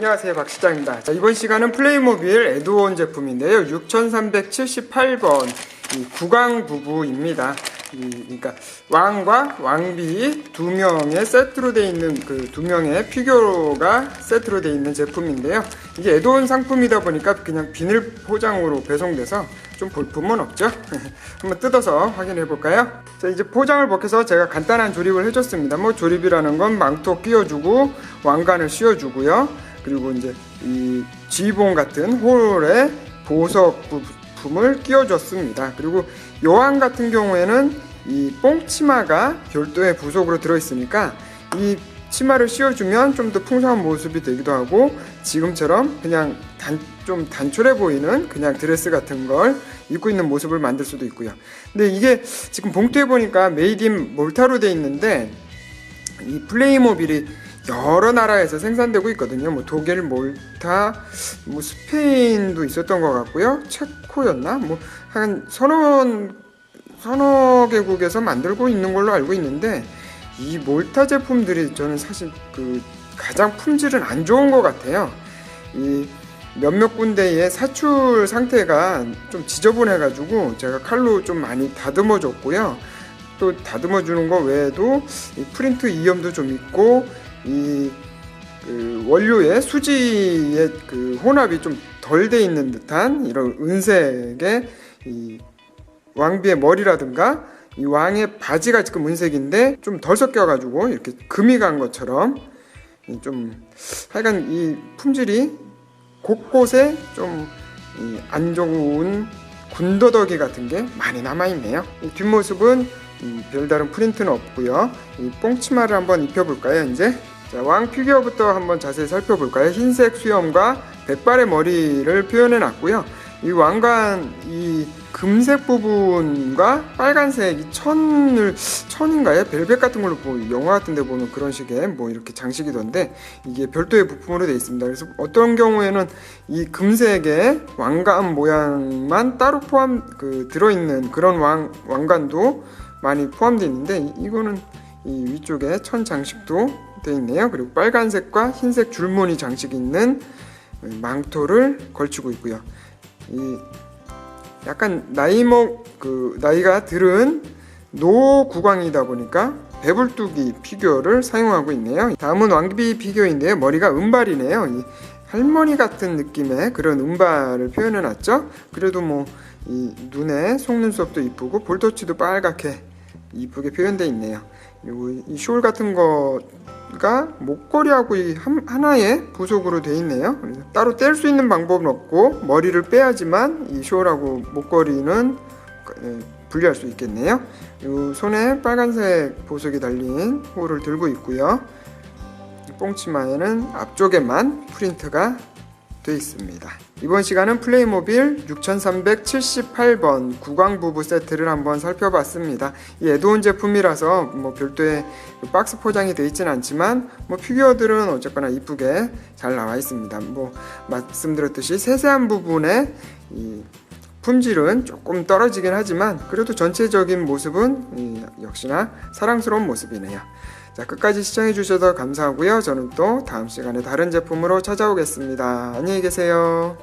안녕하세요 박 시장입니다. 자, 이번 시간은 플레이모빌 에드온 제품인데요. 6378번 이 구강 부부입니다. 이, 그러니까 왕과 왕비 두 명의 세트로 돼 있는 그 두 명의 피규어가 세트로 돼 있는 제품인데요. 이게 에드온 상품이다 보니까 그냥 비닐 포장으로 배송돼서 좀 볼품은 없죠. 한번 뜯어서 확인해 볼까요? 자 이제 포장을 벗겨서 제가 간단한 조립을 해줬습니다. 뭐 조립이라는 건 망토 끼워주고 왕관을 씌워주고요. 그리고 이제 이 지봉 같은 홀에 보석 부품을 끼워줬습니다. 그리고 요왕 같은 경우에는 이 뽕치마가 별도의 부속으로 들어있으니까 이 치마를 씌워주면 좀 더 풍성한 모습이 되기도 하고 지금처럼 그냥 단, 좀 단촐해 보이는 그냥 드레스 같은 걸 입고 있는 모습을 만들 수도 있고요. 근데 이게 지금 봉투에 보니까 메이드 인 몰타로 돼 있는데 이 플레이모빌이 여러 나라에서 생산되고 있거든요. 뭐 독일, 몰타, 뭐 스페인도 있었던 것 같고요. 체코였나? 뭐 한 서너 서너 개국에서 만들고 있는 걸로 알고 있는데 이 몰타 제품들이 저는 사실 그 가장 품질은 안 좋은 것 같아요. 이 몇몇 군데의 사출 상태가 좀 지저분해가지고 제가 칼로 좀 많이 다듬어 줬고요. 또 다듬어 주는 거 외에도 이 프린트 이염도 좀 있고 이 그 원료의 수지의 그 혼합이 좀 덜 돼 있는 듯한 이런 은색의 이 왕비의 머리라든가 이 왕의 바지가 지금 은색인데 좀 덜 섞여가지고 이렇게 금이 간 것처럼 이좀 하여간 이 품질이 곳곳에 좀 안 좋은 군더더기 같은 게 많이 남아있네요. 이 뒷모습은 이 별다른 프린트는 없고요. 이 뽕치마를 한번 입혀볼까요, 이제? 자, 왕 피규어부터 한번 자세히 살펴볼까요? 흰색 수염과 백발의 머리를 표현해 놨고요. 이 왕관 이 금색 부분과 빨간색 이 천을 천인가요? 벨벳 같은 걸로 뭐 영화 같은 데 보면 그런 식의 뭐 이렇게 장식이던데 이게 별도의 부품으로 되어 있습니다. 그래서 어떤 경우에는 이 금색의 왕관 모양만 따로 포함 그 들어 있는 그런 왕 왕관도 많이 포함되어 있는데 이- 이거는 이 위쪽에 천 장식도 되어 있네요. 그리고 빨간색과 흰색 줄무늬 장식이 있는 망토를 걸치고 있고요. 이 약간 나이 먹그 나이가 들은 노 구광이다 보니까 배불뚝이 피규어를 사용하고 있네요. 다음은 왕비 피규어인데요. 머리가 은발이네요. 이 할머니 같은 느낌의 그런 은발을 표현해 놨죠. 그래도 뭐 이 눈에 속눈썹도 이쁘고 볼터치도 빨갛게 이쁘게 표현되어 있네요. 그리고 이 숄 같은 거 가 목걸이하고 이 한- 하나의 부속으로 되어 있네요. 따로 뗄 수 있는 방법은 없고 머리를 빼야지만 이 숄하고 목걸이는 에, 분리할 수 있겠네요. 이 손에 빨간색 보석이 달린 홀을 들고 있고요. 이 뽕치마에는 앞쪽에만 프린트가 되어 있습니다. 이번 시간은 플레이모빌 6378번 구광부부 세트를 한번 살펴봤습니다. 이 에드온 제품이라서 뭐 별도의 그 박스 포장이 되어 있진 않지만 뭐 피규어들은 어쨌거나 이쁘게 잘 나와 있습니다. 뭐 말씀드렸듯이 세세한 부분에 이 품질은 조금 떨어지긴 하지만 그래도 전체적인 모습은 이 역시나 사랑스러운 모습이네요. 자, 끝까지 시청해 주셔서 감사하고요. 저는 또 다음 시간에 다른 제품으로 찾아오겠습니다. 안녕히 계세요.